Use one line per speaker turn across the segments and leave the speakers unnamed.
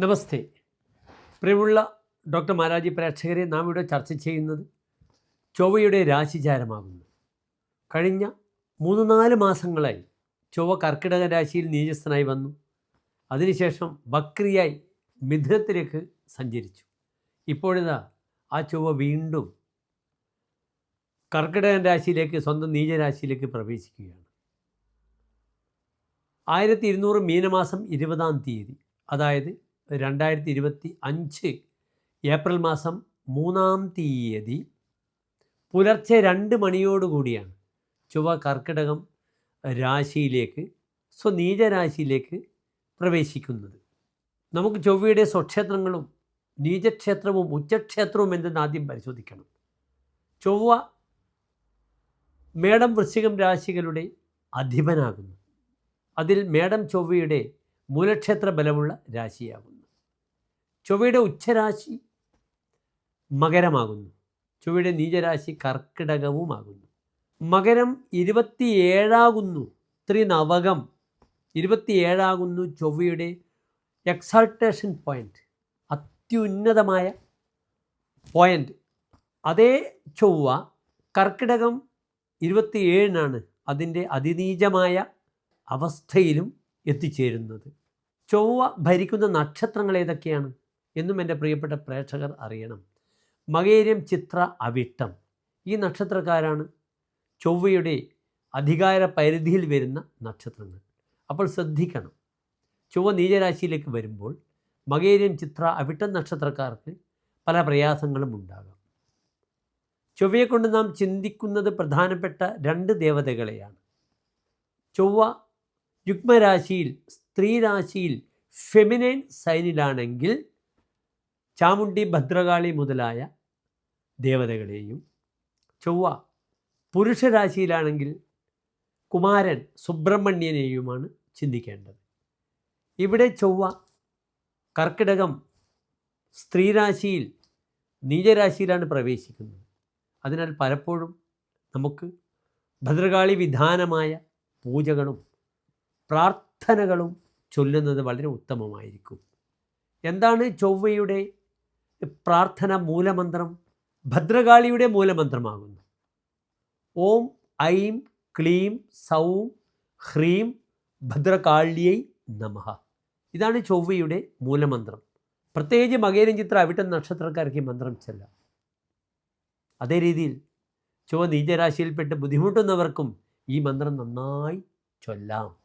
നമസ്തേ. പ്രിയമുള്ള ഡോക്ടർ മാരാജി പ്രേക്ഷകരെ നാം ഇവിടെ ചർച്ച ചെയ്യുന്നത് ചൊവ്വയുടെ രാശിചാരമാകുന്നു. കഴിഞ്ഞ മൂന്ന് നാല് മാസങ്ങളായി ചൊവ്വ കർക്കിടക രാശിയിൽ നീചസ്ഥനായി വന്നു. അതിനുശേഷം വക്രിയായി മിഥുനത്തിലേക്ക് സഞ്ചരിച്ചു. ഇപ്പോഴിതാ ആ ചൊവ്വ വീണ്ടും കർക്കിടകൻ രാശിയിലേക്ക് സ്വന്തം നീചരാശിയിലേക്ക് പ്രവേശിക്കുകയാണ്. ആയിരത്തി ഇരുന്നൂറ് മീനമാസം ഇരുപതാം തീയതി അതായത് രണ്ടായിരത്തി ഇരുപത്തി അഞ്ച് ഏപ്രിൽ മാസം മൂന്നാം തീയതി പുലർച്ചെ രണ്ട് മണിയോടുകൂടിയാണ് ചൊവ്വ കർക്കിടകം രാശിയിലേക്ക് സ്വനീചരാശിയിലേക്ക് പ്രവേശിക്കുന്നത്. നമുക്ക് ചൊവ്വയുടെ സ്വക്ഷേത്രങ്ങളും നീചക്ഷേത്രവും ഉച്ചക്ഷേത്രവും എന്തെന്ന് ആദ്യം പരിശോധിക്കണം. ചൊവ്വ മേടം വൃശ്ചികം രാശികളുടെ അധിപനാകുന്നു. അതിൽ മേടം ചൊവ്വയുടെ മൂലക്ഷേത്ര ബലമുള്ള രാശിയാകുന്നു. ചൊവ്വയുടെ ഉച്ചരാശി മകരമാകുന്നു. ചൊവ്വയുടെ നീചരാശി കർക്കിടകവുമാകുന്നു. മകരം ഇരുപത്തിയേഴാകുന്നു. ത്രിനവകം ഇരുപത്തിയേഴാകുന്നു ചൊവ്വയുടെ എക്സാൾട്ടേഷൻ പോയിന്റ് അത്യുന്നതമായ പോയിന്റ് അതേ ചൊവ്വ കർക്കിടകം ഇരുപത്തിയേഴിനാണ് അതിന്റെ അതിനീചമായ അവസ്ഥയിലും എത്തിച്ചേരുന്നത്. ചൊവ്വ ഭരിക്കുന്ന നക്ഷത്രങ്ങൾ ഏതൊക്കെയാണ്? എന്നും എന്റെ പ്രിയപ്പെട്ട പ്രേക്ഷകർ അറിയണം. മകേരിയം ചിത്ര അവിട്ടം. ഈ നക്ഷത്രക്കാരാണ് ചൊവ്വയുടെ അധികാര പരിധിയിൽ വരുന്ന നക്ഷത്രങ്ങൾ. അപ്പോൾ ശ്രദ്ധിക്കണം. ചൊവ്വ നീചരാശിയിലേക്ക് വരുമ്പോൾ മകേരിയം ചിത്ര അവിട്ടം നക്ഷത്രക്കാർക്ക് പല പ്രയാസങ്ങളും ഉണ്ടാകാം. ചൊവ്വയെ കൊണ്ട് നാം ചിന്തിക്കുന്നത് പ്രധാനപ്പെട്ട രണ്ട് ദേവതകളെയാണ്. ചൊവ്വ യുഗ്മരാശിയിൽ സ്ത്രീരാശിയിൽ ഫെമിനൈൻ സൈനിലാണെങ്കിൽ ചാമുണ്ടി ഭദ്രകാളി മുതലായ ദേവതകളെയും ചൊവ്വ പുരുഷരാശിയിലാണെങ്കിൽ കുമാരൻ സുബ്രഹ്മണ്യനെയുമാണ് ചിന്തിക്കേണ്ടത്. ഇവിടെ ചൊവ്വ കർക്കിടകം സ്ത്രീരാശിയിൽ നീചരാശിയിലാണ് പ്രവേശിക്കുന്നത്. അതിനാൽ പലപ്പോഴും നമുക്ക് ഭദ്രകാളി വിധാനമായ പൂജകളും പ്രാർത്ഥനകളും ചൊല്ലുന്നത് വളരെ ഉത്തമമായിരിക്കും. എന്താണ് ചൊവ്വയുടെ പ്രാർത്ഥന മൂലമന്ത്രം ഭദ്രകാളിയുടെ മൂലമന്ത്രമാകുന്നു. ഓം ഐം ക്ലീം സൗം ഹ്രീം ഭദ്രകാളിയൈ നമഃ. ഇതാണ് ചൊവ്വയുടെ മൂലമന്ത്രം. പ്രത്യേകിച്ച് മകേരം ചിത്ര അവിട്ട നക്ഷത്രക്കാർക്ക് മന്ത്രം ചെല്ല. അതേ രീതിയിൽ ചൊവ്വ നീചരാശിയിൽപ്പെട്ട് ബുദ്ധിമുട്ടുന്നവർക്കും ഈ മന്ത്രം നന്നായി ചൊല്ലാം.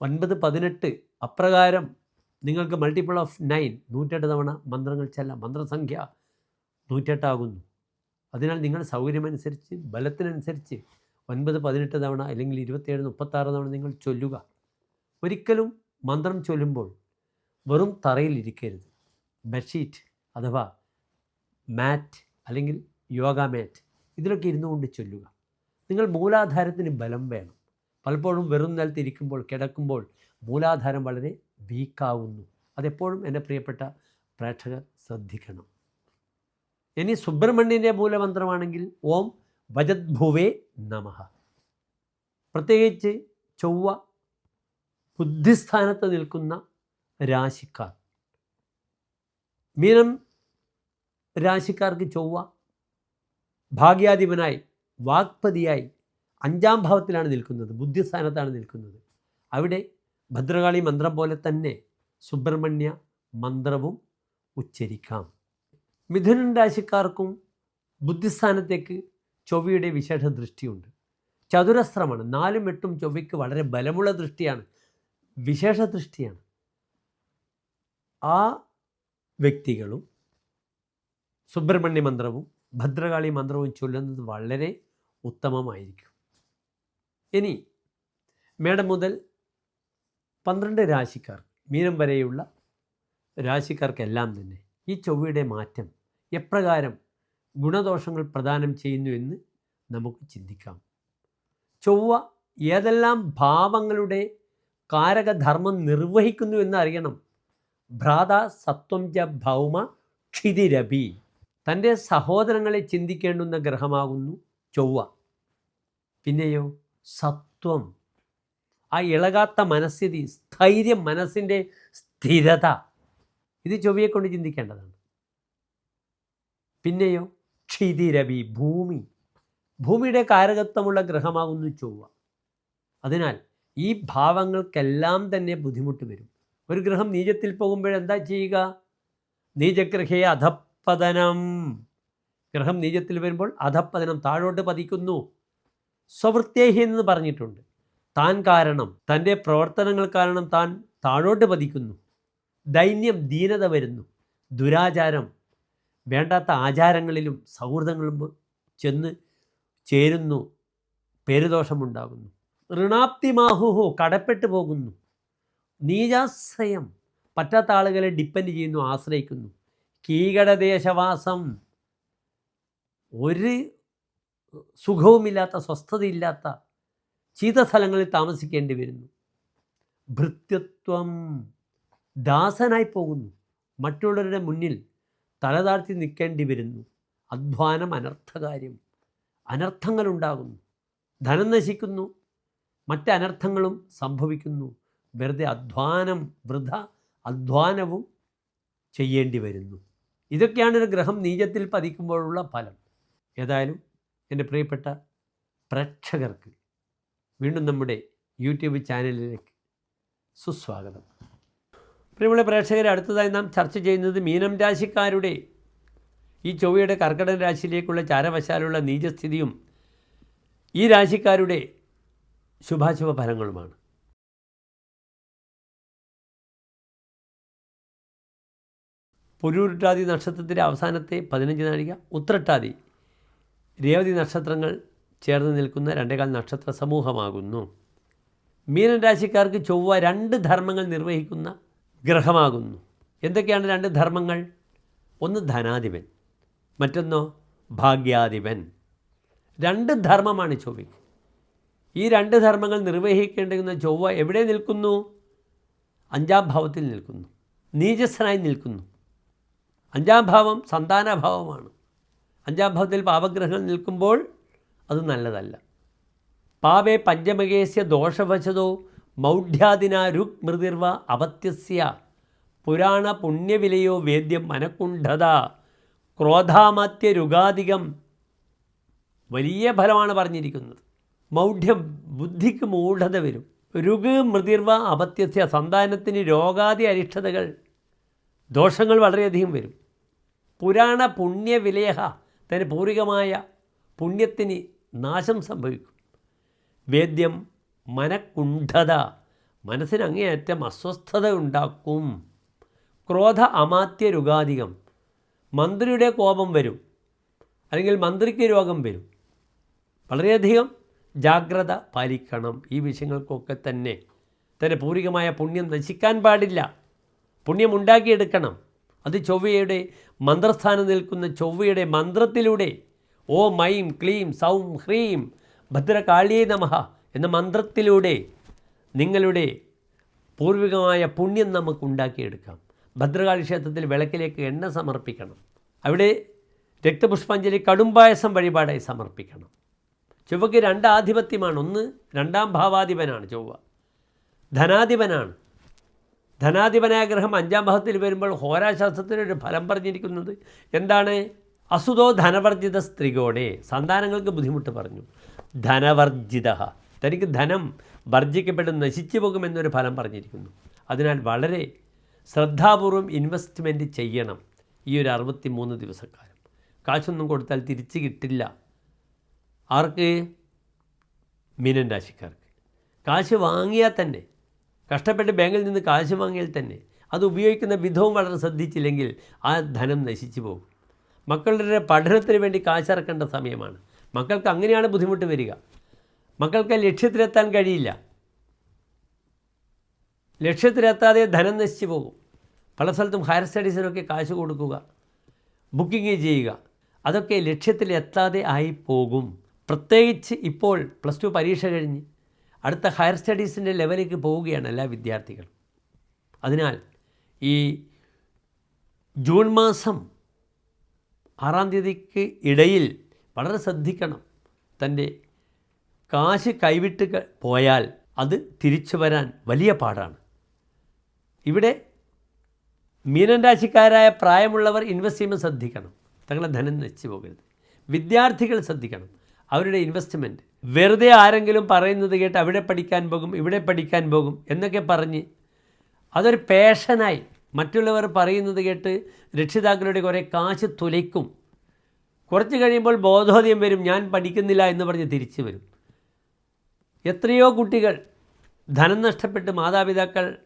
ഒൻപത് പതിനെട്ട് അപ്രകാരം നിങ്ങൾക്ക് മൾട്ടിപ്പിൾ ഓഫ് നയൻ നൂറ്റെട്ട് തവണ മന്ത്രങ്ങൾ ചെല്ലാം. മന്ത്രസംഖ്യ നൂറ്റെട്ടാകുന്നു അതിനാൽ നിങ്ങൾ സൗകര്യമനുസരിച്ച് ബലത്തിനനുസരിച്ച് ഒൻപത് പതിനെട്ട് തവണ അല്ലെങ്കിൽ ഇരുപത്തിയേഴ് മുപ്പത്താറ് തവണ നിങ്ങൾ ചൊല്ലുക. ഒരിക്കലും മന്ത്രം ചൊല്ലുമ്പോൾ വെറും തറയിലിരിക്കരുത് ബെഡ്ഷീറ്റ് അഥവാ മാറ്റ് അല്ലെങ്കിൽ യോഗ മാറ്റ് ഇതിലൊക്കെ ഇരുന്നു കൊണ്ട് ചൊല്ലുക. നിങ്ങൾ മൂലാധാരത്തിന് ബലം വേണം. പലപ്പോഴും വെറും നിലത്തിരിക്കുമ്പോൾ കിടക്കുമ്പോൾ മൂലാധാരം വളരെ വീക്കാവുന്നു. അതെപ്പോഴും എന്റെ പ്രിയപ്പെട്ട പ്രേക്ഷകർ ശ്രദ്ധിക്കണം. ഇനി സുബ്രഹ്മണ്യന്റെ മൂലമന്ത്രമാണെങ്കിൽ ഓം ഭജദ്ഭുവേ നമ. പ്രത്യേകിച്ച് ചൊവ്വ ബുദ്ധിസ്ഥാനത്ത് നിൽക്കുന്ന രാശിക്കാർ. മീനം രാശിക്കാർക്ക് ചൊവ്വ ഭാഗ്യാധിപനായി വാക്പതിയായി അഞ്ചാം ഭാവത്തിലാണ് നിൽക്കുന്നത് ബുദ്ധിസ്ഥാനത്താണ് നിൽക്കുന്നത്. അവിടെ ഭദ്രകാളി മന്ത്രം പോലെ തന്നെ സുബ്രഹ്മണ്യ മന്ത്രവും ഉച്ചരിക്കാം. മിഥുനൻ രാശിക്കാർക്കും ബുദ്ധിസ്ഥാനത്തേക്ക് ചൊവ്വയുടെ വിശേഷ ദൃഷ്ടിയുണ്ട്. ചതുരസ്രമാണ് നാലും എട്ടും ചൊവ്വയ്ക്ക് വളരെ ബലമുള്ള ദൃഷ്ടിയാണ്. വിശേഷ ദൃഷ്ടിയാണ്. ആ വ്യക്തികളും സുബ്രഹ്മണ്യ മന്ത്രവും ഭദ്രകാളി മന്ത്രവും ചൊല്ലുന്നത് വളരെ ഉത്തമമായിരിക്കും. ഇനി മേടം മുതൽ പന്ത്രണ്ട് രാശിക്കാർ മീനം വരെയുള്ള രാശിക്കാർക്കെല്ലാം തന്നെ ഈ ചൊവ്വയുടെ മാറ്റം എപ്രകാരം ഗുണദോഷങ്ങൾ പ്രദാനം ചെയ്യുന്നു എന്ന് നമുക്ക് ചിന്തിക്കാം. ചൊവ്വ ഏതെല്ലാം ഭാവങ്ങളുടെ കാരകധർമ്മം നിർവഹിക്കുന്നു എന്ന് അറിയണം ഭ്രാത സത്വം ച ഭൗമ ക്ഷിതിരഭി. തന്റെ സഹോദരങ്ങളെ ചിന്തിക്കേണ്ടുന്ന ഗ്രഹമാകുന്നു ചൊവ്വ. പിന്നെയോ സത്വം. ആ ഇളകാത്ത മനസ്ഥിതി സ്ഥൈര്യം മനസ്സിന്റെ സ്ഥിരത. ഇത് ചൊവ്വയെ കൊണ്ട് ചിന്തിക്കേണ്ടതാണ്. പിന്നെയോ ക്ഷിതിരവി ഭൂമി. ഭൂമിയുടെ കാരകത്വമുള്ള ഗ്രഹമാകുന്നു ചൊവ്വ. അതിനാൽ ഈ ഭാവങ്ങൾക്കെല്ലാം തന്നെ ബുദ്ധിമുട്ട് വരും. ഒരു ഗ്രഹം നീചത്തിൽ പോകുമ്പോഴെന്താ ചെയ്യുക? നീചഗ്രഹയെ അധപ്പതനം ഗ്രഹം നീചത്തിൽ വരുമ്പോൾ അധപ്പതനം താഴോട്ട് പതിക്കുന്നു. സ്വവൃത്തേഹി എന്ന് പറഞ്ഞിട്ടുണ്ട്. താൻ കാരണം തന്റെ പ്രവർത്തനങ്ങൾ കാരണം താൻ താഴോട്ട് പതിക്കുന്നു. ദൈന്യം ദീനത വരുന്നു. ദുരാചാരം വേണ്ടാത്ത ആചാരങ്ങളിലും സൗഹൃദങ്ങളിലും ചെന്ന് ചേരുന്നു. പേരുദോഷമുണ്ടാകുന്നു. ഋണാപ്തിമാഹുഹോ കടപ്പെട്ടു പോകുന്നു. നീചാശ്രയം പറ്റാത്ത ആളുകളെ ഡിപ്പെൻഡ് ചെയ്യുന്നു ആശ്രയിക്കുന്നു. കീകടദേശവാസം ഒരു സുഖവുമില്ലാത്ത സ്വസ്ഥതയില്ലാത്ത ചീത്ത സ്ഥലങ്ങളിൽ താമസിക്കേണ്ടി വരുന്നു. ഭൃത്യത്വം ദാസനായി പോകുന്നു. മറ്റുള്ളവരുടെ മുന്നിൽ തലതാഴ്ത്തി നിൽക്കേണ്ടി വരുന്നു. അധ്വാനം അനർത്ഥകാര്യം അനർത്ഥങ്ങളുണ്ടാകുന്നു. ധനം നശിക്കുന്നു. മറ്റ് അനർത്ഥങ്ങളും സംഭവിക്കുന്നു. വെറുതെ അധ്വാനം വൃഥ അധ്വാനവും ചെയ്യേണ്ടി വരുന്നു. ഇതൊക്കെയാണ് ഒരു ഗ്രഹം നീചത്തിൽ പതിക്കുമ്പോഴുള്ള ഫലം. ഏതായാലും എന്റെ പ്രിയപ്പെട്ട പ്രേക്ഷകർക്ക് വീണ്ടും നമ്മുടെ യൂട്യൂബ് ചാനലിലേക്ക് സുസ്വാഗതം. പ്രിയമുള്ള പ്രേക്ഷകരെ അടുത്തതായി നാം ചർച്ച ചെയ്യുന്നത് മീനം രാശിക്കാരുടെ ഈ ചൊവ്വയുടെ കർക്കിടക രാശിയിലേക്കുള്ള ചാരവശാലുള്ള നീചസ്ഥിതിയും ഈ രാശിക്കാരുടെ ശുഭാശുഭ ഫലങ്ങളുമാണ്. പുരൂരുട്ടാതി നക്ഷത്രത്തിന്റെ അവസാനത്തെ പതിനഞ്ച് നാഴിക ഉത്രട്ടാതി രേവതി നക്ഷത്രങ്ങൾ ചേർന്ന് നിൽക്കുന്ന രണ്ടേകാൽ നക്ഷത്ര സമൂഹമാകുന്നു മീനൻ രാശിക്കാർക്ക് ചൊവ്വ രണ്ട് ധർമ്മങ്ങൾ നിർവഹിക്കുന്ന ഗ്രഹമാകുന്നു. എന്തൊക്കെയാണ് രണ്ട് ധർമ്മങ്ങൾ? ഒന്ന് ധനാധിപൻ മറ്റൊന്നോ ഭാഗ്യാധിപൻ. രണ്ട് ധർമ്മമാണ് ചൊവ്വയ്ക്ക്. ഈ രണ്ട് ധർമ്മങ്ങൾ നിർവഹിക്കേണ്ടുന്ന ചൊവ്വ എവിടെ നിൽക്കുന്നു? അഞ്ചാം ഭാവത്തിൽ നിൽക്കുന്നു. നീചസ്സനായി നിൽക്കുന്നു. അഞ്ചാം ഭാവം സന്താനഭാവമാണ്. അഞ്ചാം ഭാവത്തിൽ പാപഗ്രഹങ്ങൾ നിൽക്കുമ്പോൾ അത് നല്ലതല്ല. പാവേ പഞ്ചമകേസ്യ ദോഷവശതോ മൗഢ്യാദിന രുക് മൃതിർവ അപത്യസ്യ പുരാണ പുണ്യവിലയോ വേദ്യം മനക്കുണ്ഠത. ക്രോധാമത്യ രുഗാധികം. വലിയ ഫലമാണ് പറഞ്ഞിരിക്കുന്നത്. മൗഢ്യം ബുദ്ധിക്ക് മൂഢത വരും. രുഗ് മൃതിർവ അപത്യസ്യ സന്താനത്തിന് രോഗാദി അരിഷ്ടതകൾ. ദോഷങ്ങൾ വളരെയധികം വരും. പുരാണ പുണ്യവിലയ തന്നെ പൂർവികമായ പുണ്യത്തിന് നാശം സംഭവിക്കും. വേദ്യം മനക്കുണ്ഠത മനസ്സിനങ്ങേയറ്റം അസ്വസ്ഥത ഉണ്ടാക്കും. ക്രോധ അമാത്യ രുഗാധികം മന്ത്രിയുടെ കോപം വരും. അല്ലെങ്കിൽ മന്ത്രിക്ക് രോഗം വരും. വളരെയധികം ജാഗ്രത പാലിക്കണം. ഈ വിഷയങ്ങൾക്കൊക്കെ തന്നെ. തന്നെ പൂർവികമായ പുണ്യം നശിക്കാൻ പാടില്ല. പുണ്യം ഉണ്ടാക്കിയെടുക്കണം അത് ചൊവ്വയുടെ മന്ത്രസ്ഥാനം നിൽക്കുന്ന ചൊവ്വയുടെ മന്ത്രത്തിലൂടെ ഓ ഐം ക്ലീം സൗം ഹ്രീം ഭദ്രകാളിയേ നമഹ എന്ന മന്ത്രത്തിലൂടെ നിങ്ങളുടെ പൂർവികമായ പുണ്യം നമുക്ക് ഉണ്ടാക്കിയെടുക്കാം ഭദ്രകാളി ക്ഷേത്രത്തിൽ വിളക്കിലേക്ക് എണ്ണ സമർപ്പിക്കണം. അവിടെ രക്തപുഷ്പാഞ്ജലി കടുംപായസം വഴിപാടായി സമർപ്പിക്കണം. ചൊവ്വയ്ക്ക് രണ്ടാധിപത്യമാണ് ഒന്ന് രണ്ടാം ഭാവാധിപനാണ് ചൊവ്വ. ധനാധിപനാണ്. ധനാധിപനായ ഗ്രഹം അഞ്ചാം ഭാവത്തിൽ വരുമ്പോൾ ഹോരാശാസ്ത്രത്തിനൊരു ഫലം പറഞ്ഞിരിക്കുന്നത് എന്താണ്? അസുതോ ധനവർജിത സ്ത്രീകോടെ സന്താനങ്ങൾക്ക് ബുദ്ധിമുട്ട് പറഞ്ഞു. ധനവർജിത. തനിക്ക് ധനം വർജിക്കപ്പെട്ട് നശിച്ചു പോകുമെന്നൊരു ഫലം പറഞ്ഞിരിക്കുന്നു. അതിനാൽ വളരെ ശ്രദ്ധാപൂർവം ഇൻവെസ്റ്റ്മെന്റ് ചെയ്യണം ഈ ഒരു അറുപത്തി മൂന്ന് ദിവസക്കാലം. കാശൊന്നും കൊടുത്താൽ തിരിച്ചു കിട്ടില്ല. ആർക്ക്? മീനൻ രാശിക്കാർക്ക്. കാശ് വാങ്ങിയാൽ തന്നെ കഷ്ടപ്പെട്ട് ബാങ്കിൽ നിന്ന് കാശ് വാങ്ങിയാൽ തന്നെ അത് ഉപയോഗിക്കുന്ന വിധവും വളരെ ശ്രദ്ധിച്ചില്ലെങ്കിൽ ആ ധനം നശിച്ചു പോകും. മക്കളുടെ പഠനത്തിന് വേണ്ടി കാശിറക്കേണ്ട സമയമാണ്. മക്കൾക്ക് അങ്ങനെയാണ് ബുദ്ധിമുട്ട് വരിക. മക്കൾക്ക് ലക്ഷ്യത്തിലെത്താൻ കഴിയില്ല. ലക്ഷ്യത്തിലെത്താതെ ധനം നശിച്ചു പോകും. പല സ്ഥലത്തും ഹയർ സ്റ്റഡീസിനൊക്കെ കാശ് കൊടുക്കുക ബുക്കിംഗ് ചെയ്യുക അതൊക്കെ ലക്ഷ്യത്തിലെത്താതെ ആയി പോകും. പ്രത്യേകിച്ച് ഇപ്പോൾ പ്ലസ് ടു പരീക്ഷ കഴിഞ്ഞ് അടുത്ത ഹയർ സ്റ്റഡീസിന്റെ ലെവലിലേക്ക് പോവുകയാണ് എല്ലാ വിദ്യാർത്ഥികളും. അതിനാൽ ഈ ജൂൺ മാസം ആറാം തീയതിക്ക് ഇടയിൽ വളരെ ശ്രദ്ധിക്കണം. തന്റെ കാശ് കൈവിട്ട് പോയാൽ അത് തിരിച്ചു വരാൻ വലിയ പാടാണ്. ഇവിടെ മീനൻ രാശിക്കാരായ പ്രായമുള്ളവർ ഇൻവെസ്റ്റ് ചെയ്യുമ്പോൾ ശ്രദ്ധിക്കണം. തങ്ങളെ ധനം നശിച്ചു പോകരുത്. വിദ്യാർത്ഥികൾ ശ്രദ്ധിക്കണം. അവരുടെ ഇൻവെസ്റ്റ്മെന്റ് വെറുതെ ആരെങ്കിലും പറയുന്നത് കേട്ട് അവിടെ പഠിക്കാൻ പോകും ഇവിടെ പഠിക്കാൻ പോകും എന്നൊക്കെ പറഞ്ഞ് അതൊരു പേഷനായി മറ്റുള്ളവർ പറയുന്നത് കേട്ട് രക്ഷിതാക്കളുടെ കുറേ കാശ് തുലയ്ക്കും കുറച്ച് കഴിയുമ്പോൾ ബോധോദയം വരും ഞാൻ പഠിക്കുന്നില്ല എന്ന് പറഞ്ഞ് തിരിച്ചു വരും. എത്രയോ കുട്ടികൾ ധനം നഷ്ടപ്പെട്ട് മാതാപിതാക്കൾ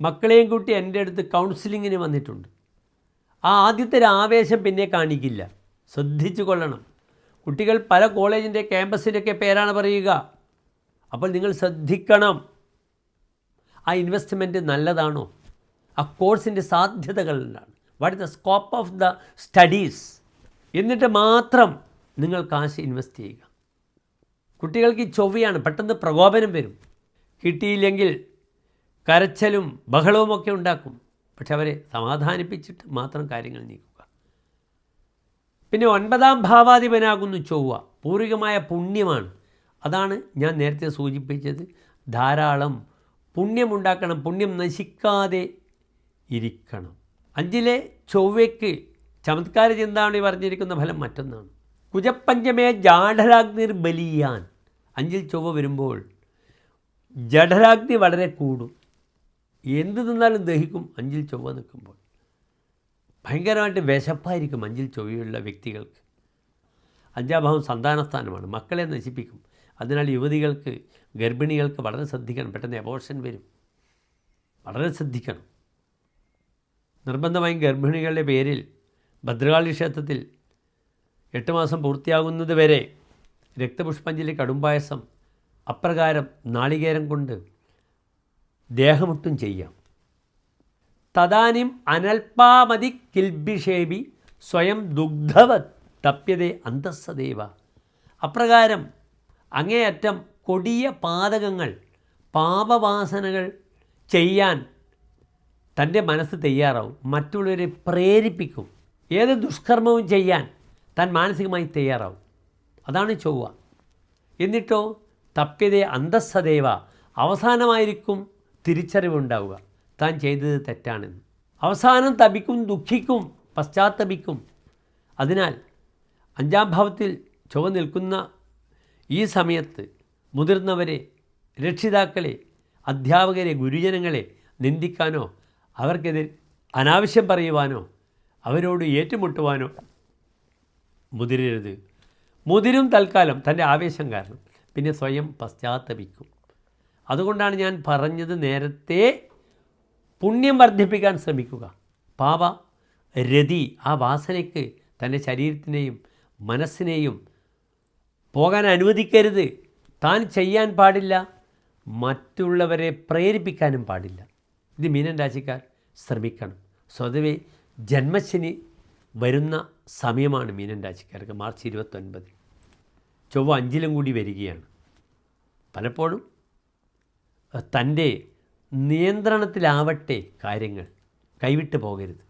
മക്കളെയും കൂട്ടി എന്റെ അടുത്ത് കൗൺസിലിങ്ങിന് വന്നിട്ടുണ്ട്. ആ ആദ്യത്തെ ഒരു ആവേശം പിന്നെ കാണിക്കില്ല. ശ്രദ്ധിച്ചു കൊള്ളണം. കുട്ടികൾ പല കോളേജിന്റെ ക്യാമ്പസിന്റെയൊക്കെ പേരാണ് പറയുക. അപ്പോൾ നിങ്ങൾ ശ്രദ്ധിക്കണം. ആ ഇൻവെസ്റ്റ്മെന്റ് നല്ലതാണോ? ആ കോഴ്സിന്റെ സാധ്യതകൾ എന്താണ്? What is the scope of the studies എന്നിട്ട് മാത്രം നിങ്ങൾ കാശ് ഇൻവെസ്റ്റ് ചെയ്യുക. കുട്ടികൾക്ക് ചൊവ്വയാണ് പെട്ടെന്ന് പ്രകോപനം വരും. കിട്ടിയില്ലെങ്കിൽ കരച്ചലും ബഹളവുമൊക്കെ ഉണ്ടാക്കും. പക്ഷെ അവരെ സമാധാനിപ്പിച്ചിട്ട് മാത്രം കാര്യങ്ങൾ നീക്കുക. പിന്നെ ഒൻപതാം ഭാവാധിപനാകുന്നു ചൊവ്വ. പൂർവികമായ പുണ്യമാണ്. അതാണ് ഞാൻ നേരത്തെ സൂചിപ്പിച്ചത്. ധാരാളം പുണ്യമുണ്ടാക്കണം പുണ്യം നശിക്കാതെ ഇരിക്കണം. അഞ്ചിലെ ചൊവ്വയ്ക്ക് ചമത്കാര ചിന്താമണി പറഞ്ഞിരിക്കുന്ന ഫലം? മറ്റൊന്നാണ്. കുജപ്പഞ്ചമേ ജാഠരാഗ്നിർ ബലിയാൻ. അഞ്ചിൽ ചൊവ്വ വരുമ്പോൾ ജഠരാഗ്നി വളരെ കൂടും. എന്ത് തിന്നാലും ദഹിക്കും അഞ്ചിൽ ചൊവ്വ നിൽക്കുമ്പോൾ. ഭയങ്കരമായിട്ട് വിശപ്പായിരിക്കും അഞ്ചിൽ ചൊവ്വയുള്ള വ്യക്തികൾക്ക്. അഞ്ചാം ഭാവം സന്താനസ്ഥാനമാണ്. മക്കളെ നശിപ്പിക്കും. അതിനാൽ യുവതികൾക്ക് ഗർഭിണികൾക്ക് വളരെ ശ്രദ്ധിക്കണം. പെട്ടെന്ന് എബോർഷൻ വരും. വളരെ ശ്രദ്ധിക്കണം. നിർബന്ധമായും ഗർഭിണികളുടെ പേരിൽ ഭദ്രകാളി ക്ഷേത്രത്തിൽ എട്ട് മാസം പൂർത്തിയാകുന്നത് വരെ രക്തപുഷ്പാഞ്ജലി കടുംപായസം അപ്രകാരം നാളികേരം കൊണ്ട് ദേഹമൊട്ടും ചെയ്യാം. തദാനിം അനൽപാമതി കിൽബിഷേബി സ്വയം ദുഗ്ധവത് തപ്യതേ അന്തസ്സദേവ. അപ്രകാരം അങ്ങേയറ്റം കൊടിയ പാതകങ്ങൾ പാപവാസനകൾ ചെയ്യാൻ തന്റെ മനസ്സ് തയ്യാറാവും മറ്റുള്ളവരെ പ്രേരിപ്പിക്കും. ഏത് ദുഷ്കർമ്മവും ചെയ്യാൻ താൻ മാനസികമായി തയ്യാറാവും. അതാണ് ചൊവ്വ. എന്നിട്ടോ തപ്യതേ അന്തസ്സദേവ അവസാനമായിരിക്കും തിരിച്ചറിവുണ്ടാവുക. താൻ ചെയ്തത് തെറ്റാണെന്ന്. അവസാനം തപിക്കും ദുഃഖിക്കും പശ്ചാത്തപിക്കും. അതിനാൽ അഞ്ചാം ഭാവത്തിൽ ചൊവ്വ നിൽക്കുന്ന ഈ സമയത്ത് മുതിർന്നവരെ രക്ഷിതാക്കളെ അധ്യാപകരെ ഗുരുജനങ്ങളെ നിന്ദിക്കാനോ അവർക്കെതിരെ അനാവശ്യം പറയുവാനോ അവരോട് ഏറ്റുമുട്ടുവാനോ മുതിരരുത്. മുതിരും തൽക്കാലം തന്റെ ആവേശം കാരണം പിന്നെ സ്വയം പശ്ചാത്തപിക്കും. അതുകൊണ്ടാണ് ഞാൻ പറഞ്ഞത് നേരത്തെ പുണ്യം വർദ്ധിപ്പിക്കാൻ ശ്രമിക്കുക. പാപ രതി ആ വാസനയ്ക്ക് തന്റെ ശരീരത്തിനെയും മനസ്സിനെയും പോകാൻ അനുവദിക്കരുത്. താൻ ചെയ്യാൻ പാടില്ല മറ്റുള്ളവരെ പ്രേരിപ്പിക്കാനും പാടില്ല. ഇത് മീനൻ രാശിക്കാർ ശ്രമിക്കണം. സ്വതവേ ജന്മശനി വരുന്ന സമയമാണ് മീനൻ രാശിക്കാർക്ക് മാർച്ച് ഇരുപത്തൊൻപത് ചൊവ്വ അഞ്ചിലും കൂടി വരികയാണ്. പലപ്പോഴും തന്റെ നിയന്ത്രണത്തിലാവട്ടെ കാര്യങ്ങൾ. കൈവിട്ട് പോകരുത്.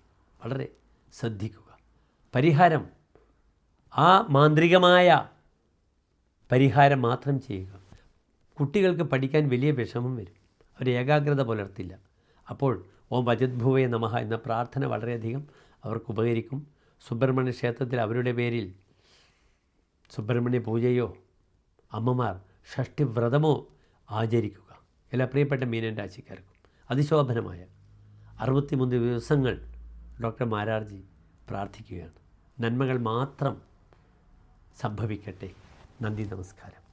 വളരെ ശ്രദ്ധിക്കുക. പരിഹാരം ആ മാന്ത്രികമായ പരിഹാരം മാത്രം ചെയ്യുക. കുട്ടികൾക്ക് പഠിക്കാൻ വലിയ വിഷമം വരും. അവർ ഏകാഗ്രത പുലർത്തില്ല. അപ്പോൾ ഓം വജദ്ഭുവേ നമഹ എന്ന പ്രാർത്ഥന വളരെയധികം അവർക്ക് ഉപകരിക്കും സുബ്രഹ്മണ്യ ക്ഷേത്രത്തിൽ അവരുടെ പേരിൽ സുബ്രഹ്മണ്യ പൂജയോ അമ്മമാർ ഷഷ്ടിവ്രതമോ ആചരിക്കുക. എല്ലാ പ്രിയപ്പെട്ട മീനൻ രാശിക്കാർക്കും അതിശോഭനമായ അറുപത്തിമൂന്ന് ദിവസങ്ങൾ ഡോക്ടർ മാരാർജി പ്രാർത്ഥിക്കുകയാണ്. നന്മകൾ മാത്രം സംഭവിക്കട്ടെ. നന്ദി നമസ്കാരം.